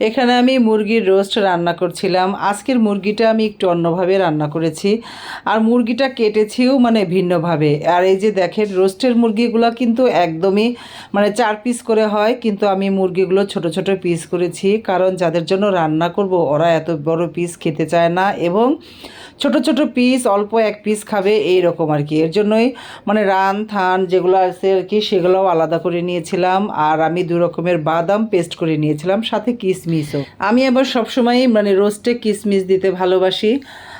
এখানে আমি মুরগির রোস্ট রান্না করছিলাম। আজকের মুরগিটা আমি একটু অন্যভাবে রান্না করেছি। আর মুরগিটা কেটেছিও মানে ভিন্নভাবে। আর এই যে দেখেন, রোস্টের মুরগিগুলো কিন্তু একদমই মানে চার পিস করে হয়, কিন্তু আমি মুরগিগুলো ছোট ছোট পিস করেছি। কারণ যাদের জন্য রান্না করব, ওরা এত বড় পিস খেতে চায় না এবং ছোট ছোট পিস, অল্প এক পিস খাবে এই রকম আর কি। এর জন্যই মানে রান, থান যেগুলো আছে আর কি, সেগুলোও আলাদা করে নিয়েছিলাম। আর আমি দু রকমের বাদাম পেস্ট করে নিয়েছিলাম, সাথে কিশমিশও আমি আবার সবসময়ই মানে রোস্টে কিসমিস দিতে ভালোবাসি।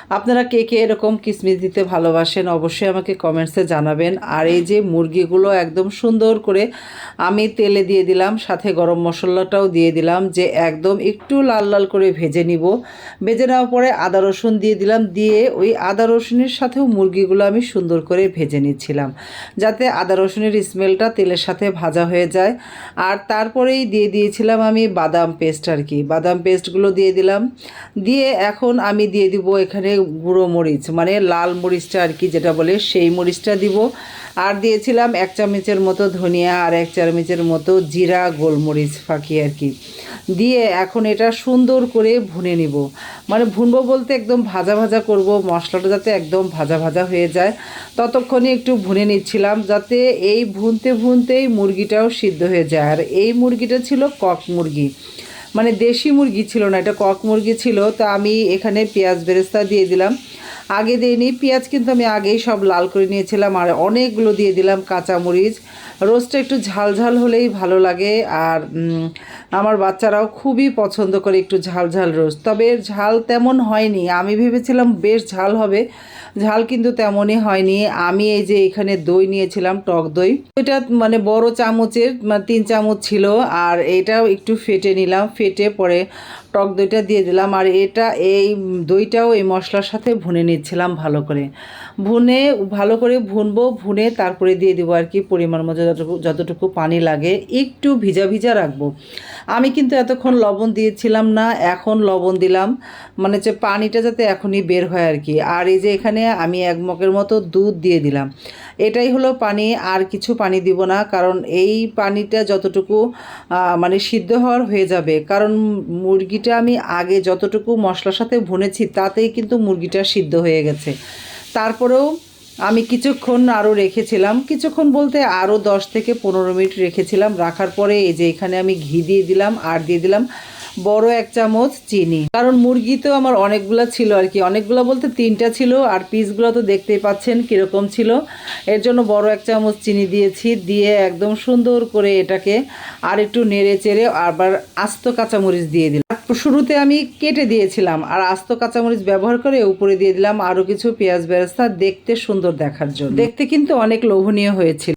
আপনারা কে কে এরকম কিশমিশ দিতে ভালোবাসেন অবশ্যই আমাকে কমেন্টসে জানাবেন। আর এই যে মুরগিগুলো একদম সুন্দর করে আমি তেলে দিয়ে দিলাম, সাথে গরম মশলাটাও দিয়ে দিলাম যে একদম একটু লাল লাল করে ভেজে নিব। ভেজে নেওয়ার পরে আদা রসুন দিয়ে দিলাম, দিয়ে ওই আদা রসুনের সাথেও মুরগিগুলো আমি সুন্দর করে ভেজে নিচ্ছিলাম যাতে আদা রসুনের স্মেলটা তেলের সাথে ভাজা হয়ে যায়। আর তারপরেই দিয়ে দিয়েছিলাম আমি বাদাম পেস্ট আর কি। বাদাম পেস্টগুলো দিয়ে দিলাম। দিয়ে এখন আমি দিয়ে দিব এখানে গুঁড়ো মরিচ মানে লাল মরিচটা আর কি যেটা বলে সেই মরিচটা দিব। আর দিয়েছিলাম এক চামচের মতো ধনিয়া আর এক চামচের মতো জিরা, গোলমরিচ ফাঁকি আর কি। দিয়ে এখন এটা সুন্দর করে ভুনে নিব। মানে ভুনবো বলতে একদম ভাজা ভাজা করব, মশলাটা যাতে একদম ভাজা ভাজা হয়ে যায়। ততক্ষণই একটু ভুনে নিচ্ছিলাম যাতে এই ভুনতে ভুনতেই মুরগিটাও সিদ্ধ হয়ে যায়। আর এই মুরগিটা ছিল কক মুরগি। মানে দেশি মুরগি ছিল না, এটা কক মুরগি ছিল, তো আমি এখানে পেঁয়াজ বেরেস্তা দিয়ে দিলাম। আগে দিইনি, পেঁয়াজ কিন্তু আমি আগেই সব লাল করে নিয়েছিলাম আর অনেকগুলো দিয়ে দিলাম কাঁচামরিচ। রোস্টটা একটু ঝাল ঝাল হলেই ভালো লাগে আর আমার বাচ্চারাও খুবই পছন্দ করে একটু ঝাল ঝাল রোস্ট। তবে ঝাল তেমন হয়নি। আমি ভেবেছিলাম বেশ ঝাল হবে। ঝাল কিন্তু তেমনই হয়নি। আমি এই যে এখানে দই নিয়েছিলাম, টক দই। ওইটা মানে বড় চামচের মানে তিন চামচ ছিল আর এটাও একটু ফেটে নিলাম। ফেটে পরে টক দইটা দিয়ে দিলাম আর এটা এই দইটাও এই মশলার সাথে ভুনে নিচ্ছিলাম ভালো করে। ভুনে, ভালো করে ভুনবো, ভুনে তারপরে দিয়ে দেবো আর কি পরিমাণ মতো যতটুকু যতটুকু পানি লাগে, একটু ভিজা ভিজা রাখব। আমি কিন্তু এতক্ষণ লবণ দিয়েছিলাম না, এখন লবণ দিলাম। মানে যে পানিটা যাতে এখনই বের হয় আর কি। আর এই যে এখানে আমি এক মগের মতো দুধ দিয়ে দিলাম। এটাই হলো পানি, আর কিছু পানি দিব না, কারণ এই পানিটা যতটুকু মানে সিদ্ধ হওয়ার হয়ে যাবে। কারণ মুরগিটা আমি আগে যতটুকু মশলার সাথে ভুনেছি, তাতেই কিন্তু মুরগিটা সিদ্ধ হয়ে গেছে। তারপরেও আমি কিছুক্ষণ আরও রেখেছিলাম। কিছুক্ষণ বলতে আরও দশ থেকে পনেরো মিনিট রেখেছিলাম। রাখার পরে এই যে এখানে আমি ঘি দিয়ে দিলাম, আর দিয়ে দিলাম বড় এক চামচ চিনি। কারণ মুরগি তো আমার অনেকগুলো ছিল আর কি। অনেকগুলো বলতে তিনটা ছিল, আর পিসগুলো তো দেখতেই পাচ্ছেন কীরকম ছিল। এর জন্য বড় এক চামচ চিনি দিয়েছি, দিয়ে একদম সুন্দর করে এটাকে আর একটু নেড়ে চেড়ে আবার আস্ত কাঁচামরিচ দিয়ে দিলাম। শুরুতে আমি কেটে দিয়েছিলাম আর আস্ত কাঁচামরিচ ব্যবহার করে উপরে দিয়ে দিলাম আরও কিছু পেঁয়াজ বেরেস্তা দেখতে সুন্দর দেখার জন্য। দেখতে কিন্তু অনেক লোভনীয় হয়েছিল।